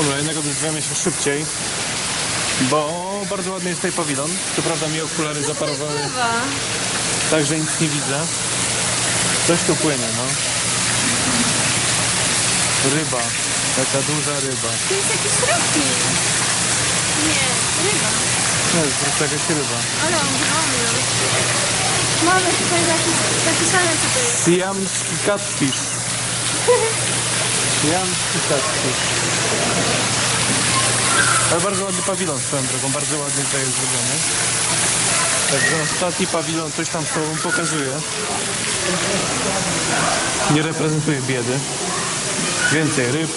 Dobra, jednak odezwiemy się szybciej, bo bardzo ładny jest tutaj pawilon. Co prawda mi okulary zaparowały, Chyba. tak że nic nie widzę. Coś tu płynie, no. Ryba. Taka duża ryba. To jest jakiś rybnik. Nie, ryba. No, jest po prostu jakaś ryba. Ale ogromny. Mamy tutaj zapisane co to jest. Siamski catfish. Siamski catfish. Ale bardzo ładny pawilon swoją drogą, bardzo ładnie tutaj jest zrobiony. Także ostatni pawilon coś tam z tobą pokazuje. Nie reprezentuje biedy. Więcej ryb.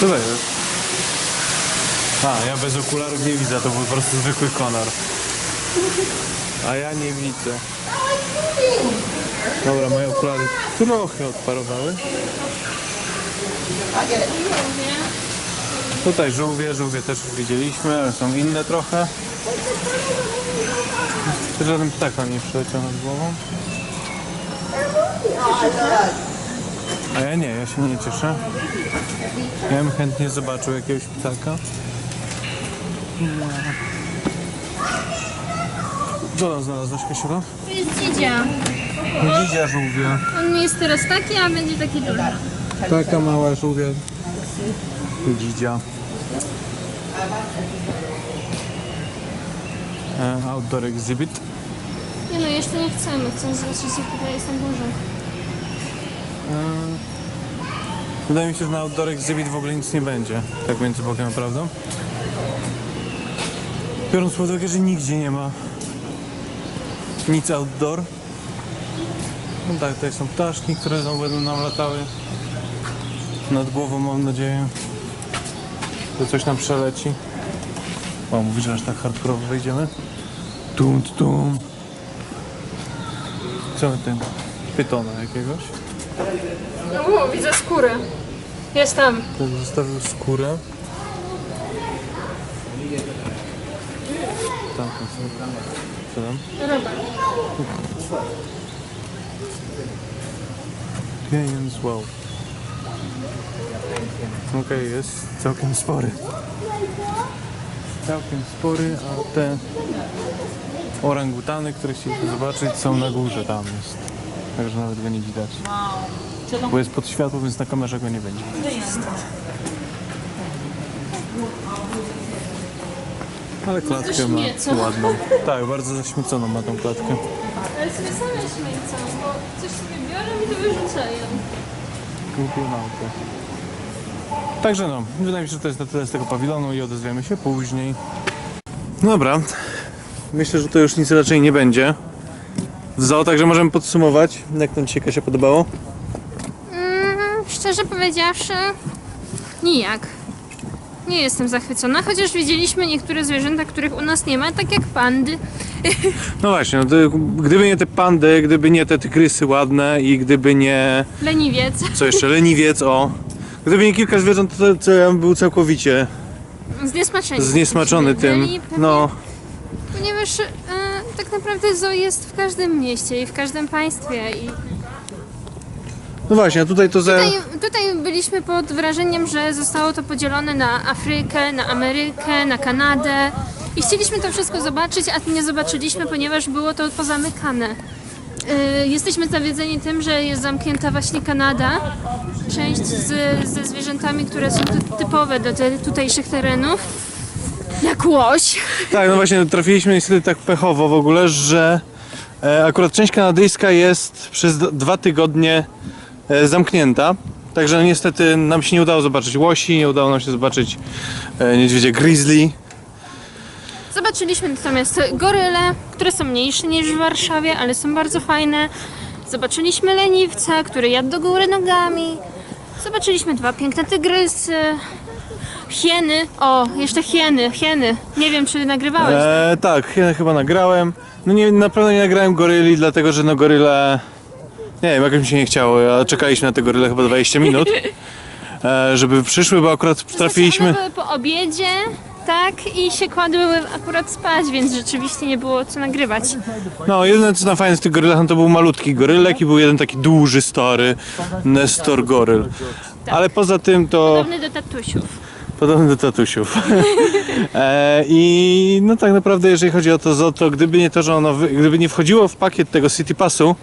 Co to jest? A, ja bez okularów nie widzę, to był po prostu zwykły konar. A ja nie widzę. Dobra, moje okulary trochę odparowały. Tutaj żółwie, żółwie też już widzieliśmy, ale są inne trochę. Czy żaden ptak nie przyleciał nad głową? A ja nie, ja się nie cieszę. Ja bym chętnie zobaczył jakiegoś ptaka. Co tam znalazłeś, Kasiura? To Dzidzia żółwia. On jest teraz taki, a będzie taki duży. Taka mała żółwia. Dzidzia. E, outdoor exhibit. Nie no, jeszcze nie chcemy. Chcemy zobaczyć jak tutaj jest na górze. Wydaje mi się, że na outdoor exhibit w ogóle nic nie będzie. Tak między Bogiem a prawdą. Biorąc pod uwagę, że nigdzie nie ma nic outdoor. No tak, tutaj są ptaszki, które znowu będą nam latały nad głową, mam nadzieję. że coś nam przeleci. O, mówisz, że aż tak hardkorowo wejdziemy? Tum, tum. Co my ten? Pytona jakiegoś? O, widzę skórę. Jest tam. Tak zostawił skórę. Tam, tam, tam. Co tam? Ryba. Pieniądz, wow. Okej, jest całkiem spory. Całkiem spory, a te orangutany, które chcieliśmy zobaczyć są na górze, tam jest. Także nawet go nie widać. Bo jest pod światło, więc na kamerze go nie będzie. Ale klatkę ma ładną. Tak, bardzo zaśmieconą ma tą klatkę. Ale sobie same śmiecą, bo coś sobie biorą i to wyrzucają. Głupie małpy. Także no, wydaje mi się, że to jest na tyle z tego pawilonu i odezwiemy się później. Dobra, myślę, że to już nic raczej nie będzie. W zoo, także możemy podsumować, jak nam dzisiaj się podobało. Mm, szczerze powiedziawszy, nijak. Nie jestem zachwycona, chociaż widzieliśmy niektóre zwierzęta, których u nas nie ma, tak jak pandy. No właśnie, no to, gdyby nie te pandy, gdyby nie te tygrysy ładne i gdyby nie, Leniwiec. co jeszcze, leniwiec, o. Gdyby nie kilka zwierząt, to, to ja bym był całkowicie Zniesmaczeni. zniesmaczony tym. No, Ponieważ e, tak naprawdę zoo jest w każdym mieście i w każdym państwie. I no właśnie, a tutaj to za... tutaj, tutaj byliśmy pod wrażeniem, że zostało to podzielone na Afrykę, na Amerykę, na Kanadę. I chcieliśmy to wszystko zobaczyć, a nie zobaczyliśmy, ponieważ było to pozamykane. E, Jesteśmy zawiedzeni tym, że jest zamknięta właśnie Kanada. Część z, ze zwierzętami, które są ty- typowe do te, tutejszych terenów. Jak łoś. Tak, no właśnie trafiliśmy niestety tak pechowo w ogóle, że e, akurat część kanadyjska jest przez dwa tygodnie e, zamknięta. Także no, niestety nam się nie udało zobaczyć łosi, nie udało nam się zobaczyć e, niedźwiedzie grizzly. Zobaczyliśmy natomiast goryle, które są mniejsze niż w Warszawie, ale są bardzo fajne. Zobaczyliśmy leniwca, który jadł do góry nogami. Zobaczyliśmy dwa piękne tygrysy. Hieny. O, jeszcze hieny, hieny. Nie wiem, czy nagrywałeś. E, tak, ja chyba nagrałem. No nie, naprawdę nie nagrałem goryli, dlatego że no goryle... Nie wiem, jakoś mi się nie chciało, a czekaliśmy na te goryle chyba 20 minut. E, żeby przyszły, bo akurat trafiliśmy... One były po obiedzie, tak i się kładły akurat spać, więc rzeczywiście nie było co nagrywać. No, jedyne co na fajne z tych gorylach, no to był malutki gorylek i był jeden taki duży, stary Nestor goryl. Ale poza tym to Podobny do tatusiów. podobny do tatusiów. e, I no tak naprawdę, jeżeli chodzi o to zoo, to gdyby nie to, że ono, wy- gdyby nie wchodziło w pakiet tego City Passu,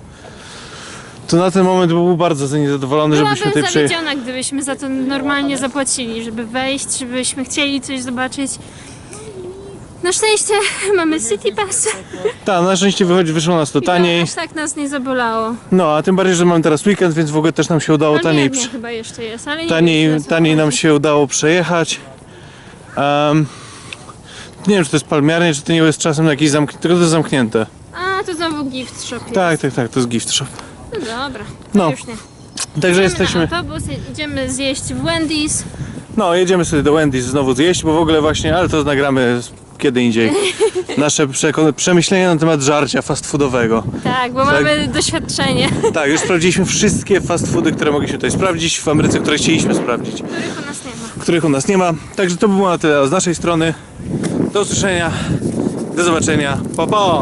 to na ten moment byłbym bardzo niezadowolony, żebyśmy Byłabym tutaj przyjechali. zawiedziona, gdybyśmy za to normalnie zapłacili, żeby wejść, żebyśmy chcieli coś zobaczyć. Na szczęście mamy City Pass. Tak, na szczęście wychodzi, wyszło nas to taniej. Aż tak nas nie zabolało. No, a tym bardziej, że mamy teraz weekend, więc w ogóle też nam się udało No taniej, nie, przy- chyba jeszcze jest, ale nie taniej, co taniej nam się udało przejechać. Em, nie wiem, czy to jest palmiarnie, czy to nie jest czasem jakieś zamknięte, tylko to jest zamknięte. A, to znowu gift shop jest. Tak, tak, tak, to jest gift shop. No dobra, No. już nie. Także Idziemy jesteśmy, na autobus, idziemy zjeść w Wendy's. no jedziemy sobie do Wendy's znowu zjeść, bo w ogóle właśnie, ale to nagramy kiedy indziej. Nasze przemyślenia na temat żarcia fast foodowego. Tak, bo mamy doświadczenie, Tak, już sprawdziliśmy wszystkie fast foody, które mogliśmy tutaj sprawdzić w Ameryce, które chcieliśmy sprawdzić. których u nas nie ma. których u nas nie ma. Także to by było na tyle z naszej strony. Do usłyszenia, do zobaczenia. Pa, pa!